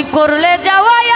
তুমি করলে যাওয়াই